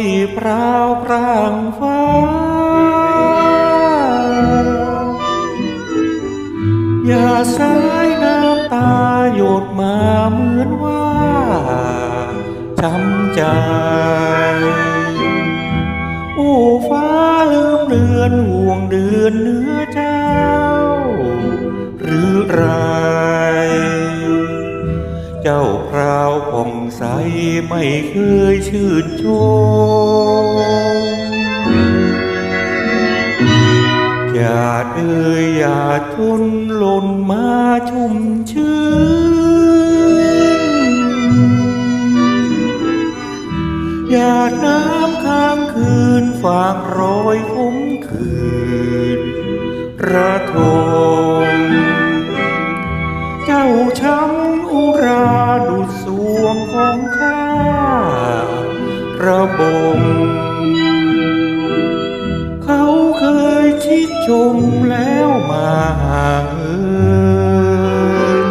ดูหมู่ดาวที่พราวพรางฟ้า อย่าสายน้ำตาหยดมาเหมือนว่าช้ำใจโอ้ฟ้าลืมเลือนห่วงเดือนเนื้อเจ้า หรือไร พราวผ่องใสไม่เคยชื่นชมอย่าเอ่ยอย่าทนหล่นมาชุ่มชื่นหยาน้ำค้างคืนฝากรอยคมคืนระทม ระบม เขาเคยชิดชมแล้วมาห่างเอิน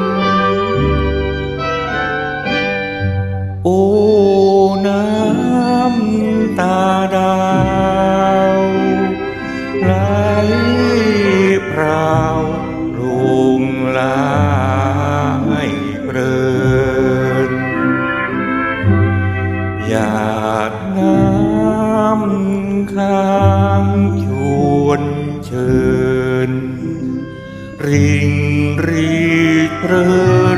โอ้ำค้างชวนเชิญ ริงรีดเริ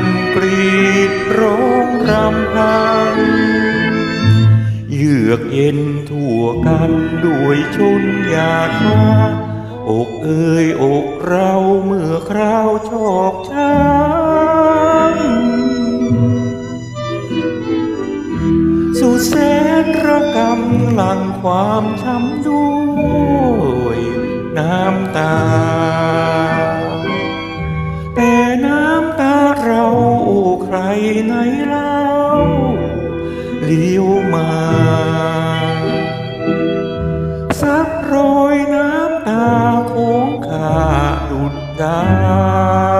นกรีดร้องรำพันเยือกเย็นทั่วกันด้วยชนยาดาอกเอ่ยอกเราเมื่อคราวชอกช้ำสุดแส ระกำหลังความช้ำด้วยน้ำตา แต่น้ำตาเราใครไหนเล่าเลี้ยวมาสักรอยน้ำตาของข้าดุดดา